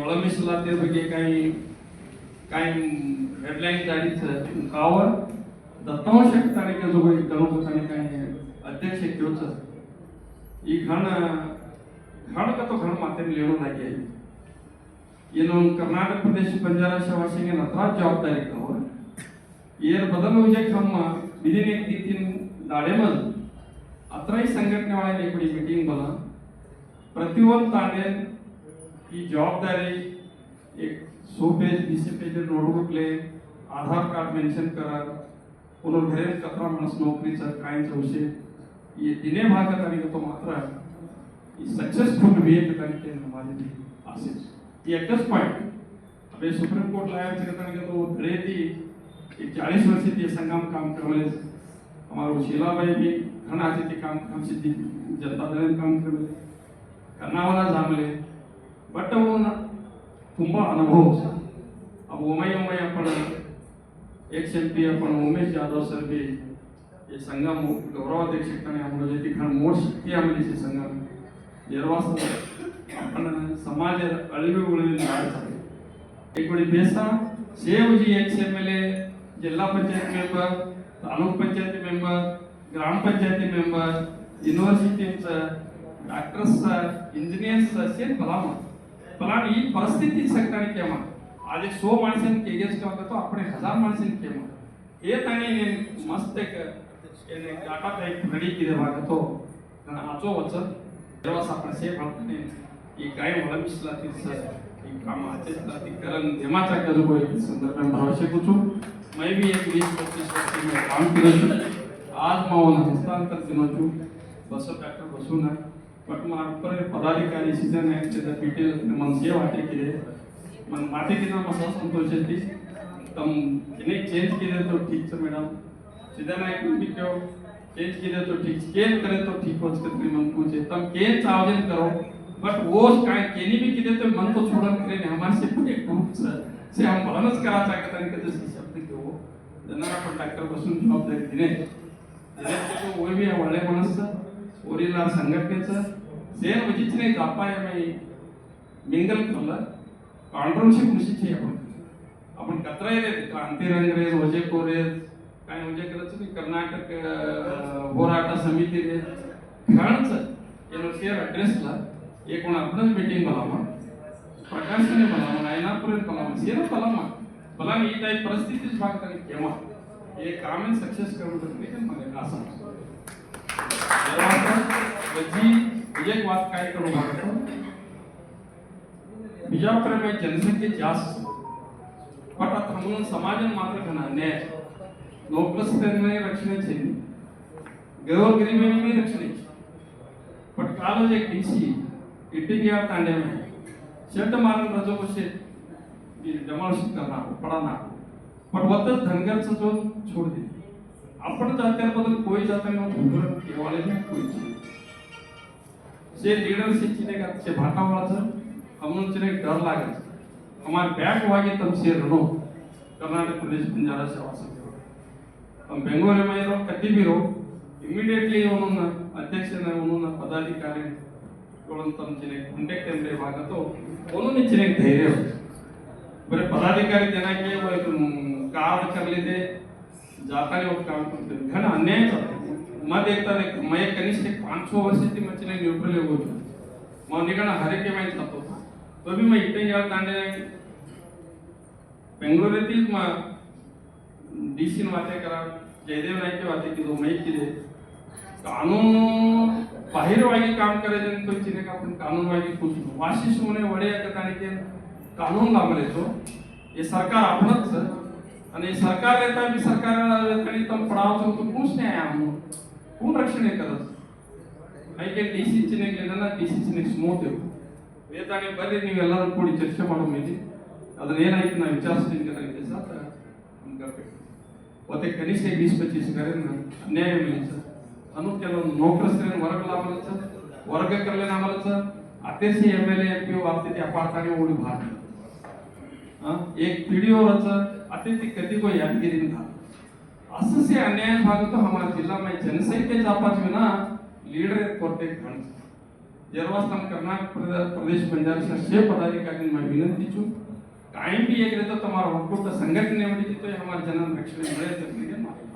ಒಳಮಿಸಲಾ ಬಗ್ಗೆ काही काही हेडलाईन जारीच कावर ದತ್ತಾಂಶ ತಾರೀಕೆ ಜೊತೆಗೆ ತಲುಪ ತಾರೀಕೆ ಅಧ್ಯಕ್ಷ ಕೇಳ್ಸ ಈ ಘಣ ಘಣಕತ ಘಣ ಮಾತ್ರ ಲೇವನಾಗಿ ಏನು ಕರ್ನಾಟಕ ಪ್ರದೇಶ ಬಂಜಾರ ಶವಾಸಿಗೆ ನತ್ರ ಜವಾಬ್ದಾರಿ ಕವರ್ ಏರ್ ಬದಲು ವಿಜಯ ಕಮ್ಮ ವಿಧಿನ ತಿಥಿನ ದಾಡೆಮಲ್ ಅತ್ರ ಈ ಸಂಘಟನೆ ಒಳಗೆ ಮಿಟಿಂಗ್ ಬಲ ಪ್ರತಿಯೊಂದು ತಾಂಡೇನು ही जबाबदारी एक सो पेज बीसी पेज नोटबुक ले आधार कार्ड मेन्शन करा पुनर्भरेन कचरा माणूस नोकरीचं कायमचं विषय ये दिने भागात आणि तो मात्र सक्सेसफुल वे करताना माझी असेल ती एकच पॉईंट अरे सुप्रीम कोर्ट लायक करताना तो धडे ती एक चाळीस वर्ष ते संगम काम करले हमारो शीलाबाई भी घना आचे ते काम काम सिद्धी जनता दल काम करवले. कर्नावाला जामले ಬಟ್ ಅವನ್ನ ತುಂಬ ಅನುಭವಿಸ ಅವು ಒಮೈ ಒಮೈ Appanna ex M P Appanna Umesh Yadav sir B ಈ ಸಂಗಮ ಗೌರವಾಧ್ಯಕ್ಷ ಜೊತೆ ಕಾಣ ಮೂರು ಶಕ್ತಿ ಆಮೇಲೆ ಸಂಗಮ ನಿರ್ವಾಸ ಅಪ್ಪಣ ಸಮಾಜದ ಅಳಿವು ಉಳಿವಿನ ನಾಡಿ ಬೇಸ ಸೇವ್ ಜಿ ಎಕ್ಸ್ ಎಂ ಎಲ್ ಎ ಜಿಲ್ಲಾ ಪಂಚಾಯತ್ ಮೆಂಬರ್ ತಾಲೂಕ್ ಪಂಚಾಯತಿ ಮೆಂಬರ್ ಗ್ರಾಮ ಪಂಚಾಯತಿ ಮೆಂಬರ್ ಯೂನಿವರ್ಸಿಟಿ ಡಾಕ್ಟರ್ಸ್ ಇಂಜಿನಿಯರ್ಸ್ ಸೇರಿ ಬಲಾಮ ಪಲಾನ್ ಈ ಪರಿಸ್ಥಿತಿ ಸೆಕ್ಟಾಣಿಕೆ ಮಾಡ ಅದೇ ಸೋ ಮನುಷ್ಯನ ಕೆ ಜಿ ಎಸ್ ಆಗುತ್ತೋ ಅಪ್ಪಣೆ ಹಜಾರ್ ಮನುಷ್ಯನ ಕೆ ಮಾಡ ಏ ತಾನೇ ಮಸ್ತ್ ಏನು ಡಾಟಾ ಟೈಪ್ ನಡೀತಿದೆ ಆಗತ್ತೋ ನಾನು ಹಚ್ಚೋ ವಚ್ಚ ಪ್ರವಾಸ આપણે ಸೇಫ್ ಆಗ್ತಾನೆ ಈ ಕಾಯ ಒಳಗಿಸ್ಲಾತಿ ಸರ್ ಈ ಕಾಮ ಹಚ್ಚಿಸ್ಲಾತಿ ಕರನ್ ಜಮಾಚಾ ಕರು કોઈ સંદર્ભમાં ભાવશે પૂછું મેં બી એક વીસ પચીસ વર્ષથી કામ કર્યું છું આજમાં હું હસ્તાંતર જેનો છું બસો ડૉક્ટર બસુના छू बस बट मार ऊपर पदाधिकारी सीजन है त्याचा डिटेल मन से वाटे केले मन माते की ना मसा संतोष ती तम किने चेंज केले तो ठीक से मैडम सीधा ना भी क्यों चेंज केले तो ठीक स्केल करे तो ठीक हो सकते मन पूछे तम केन आयोजन करो बट वो काय केनी भी किती तो मन तो छोडन करे ने हमारे से पूरे ग्रुप से से हम बलनच करा चाहते हैं कि जैसे शब्द के वो जनरा पर डॉक्टर बसून जबाबदारी दे दिने तो वो भी वाले माणस ओरिला संघटनेचं సేవ విధించిన అపాయమై మింగల్కల్ల కాంట్రన్షిप నిశ్చితి आपण आपण कचरायले क्रांतिरंगरेज वजेकोरेज काय म्हणजे करत कर्नाटक ಹೋರಾಟ समिती ಖಾನ್ಸ್ ಏನೋ ಸೇರ್ ಅಡ್ರೆಸ್ಲ ಏಕೋಣ ಅರ್ಧ ಮೀಟಿಂಗ್ ಬಲಾಮ ಪ್ರಕಾಶನೆ ಬಲಾಮ ನಾಯನಾಪುರ ಬಲಾಮ ಸೇರ ಬಲಾಮ ಬಲಾಮ ಈ ಟೈಪ್ ಪರಿಸ್ಥಿತಿ ಭಾಗದಲ್ಲಿ ಕೇಮ हे काम सक्सेस करून मला असं जी तुझ्याही वाद काय करू मागतो बिजापूरमध्ये जनसंख्या जास्त బట్ ఆ క్రమంలో సమాజం మాత్రం అన్యాయ లోకస్థిరమే రక్షణ ఇచ్చింది గౌరవగిరిమేమే రక్షణ ఇచ్చింది బట్ కాలేజ్ ఎక్కించి ఇంటికి తాండేమే చెడ్డ మార్గం ప్రజలకు వచ్చే డెమాలిషన్ కన్నా పడానా బట్ వద్ద ధనగర్చతో చూడదు అప్పుడు జాతీయ బదులు కోయి జాతీయ కేవలం కోయించింది જે લીડરશીપ છે ને છે ભાટાવાળા છે અમને છે ને ડર લાગે છે અમારે બેક વાગે તમે શેર રણો કર્ણાટક પ્રદેશ બંજારા ಸೇವಾ ಸಮಿತಿ તમે ಬೆಂಗಳೂರಿನಲ್ಲಿ ಇರೋ ಕಟ್ಟಿಬಿರೋ ಇಮಿಡಿಯೇಟ್ಲಿ ಇವನನ್ನ ಅಧ್ಯಕ್ಷನ ಇವನನ್ನ ಪದಾಧಿಕಾರಿ ತಮ್ಮ ಚೆನ್ನಾಗಿ ಕಾಂಟ್ಯಾಕ್ಟ್ ಎಂಬ ಆಗತ್ತೋ ಅವನು ಚೆನ್ನಾಗಿ ಧೈರ್ಯ ಬರೀ ಪದಾಧಿಕಾರಿ ಜನಕ್ಕೆ ಕಾರ್ಡ್ ಕರಲಿದೆ ಜಾತಾನೆ ಹೋಗಿ ಕಾಣ್ಕೊಂತೀವಿ ಘನ ಅನ್ಯಾಯ काम करते घन अन्याय चालतो मग एकता एक मग एक कनिष्ठ एक पाच सहा वर्षाची म्हणजे न्यूट्रल योग होतो मग निघणं हरेके माहीत जातो तो बी मग इथे गेला तांडे बेंगलोर येथील मग डीसी वाते करा जयदेव नाईक वाते की तो माहीत केले कानून बाहेरवागी काम करायचे तो चिने का आपण कानूनवागी खुश वाशिष होणे वडे आणि ते कानून लावले तो हे सरकार आपणच आणि सरकार येता बी सरकार आणि तम पडाव तो कोणच नाही आहे आम्ही कोण रक्षण हे करत ಐಕೆ ಡಿ ಸಿ ಚಿಹ್ನೆಗಳಿಂದ ಡಿ ಸಿ ಚಿಹ್ನೆ ಸ್ಮೂತ್ ಇವು ವೇತಾನೆ ಬರ್ರಿ ನೀವೆಲ್ಲರೂ ಕೂಡಿ ಚರ್ಚೆ ಮಾಡೋ ಮೇಲೆ ಅದನ್ನ ಏನಾಯ್ತು ನಾವು ವಿಚಾರಿಸ್ತೀನಿ ಅಂತ ಸರ್ ನಮ್ಗೆ ಮತ್ತೆ ಕನಿಷ್ಠ वीस पंचवीस करेन अन्याय मिळेल सर अनु ಕೆಲವೊಂದು ನೌಕರಸ್ಥರನ್ನ ಹೊರಗಲಾಗಲ್ಲ ಸರ್ ವರ್ಗ करले आम्हाला सर अतिशय एम एल एम पी वागते ते अपार्थाने ओढी भाग हं? एक पिढीवरच अतिथी कधी को यादगिरी था असं से अन्याय भाग तो हमारे जिला में जनसंख्या चापाचना लीडर कोटे घंट जरवास्तम कर्नाटक प्रदेश बंजारा शासकीय पदाधिकारी मैं विनंती छू कायम भी एक रहता तुम्हारा वक्त संगठन ने तो हमारे जन रक्षण मिले तक मारे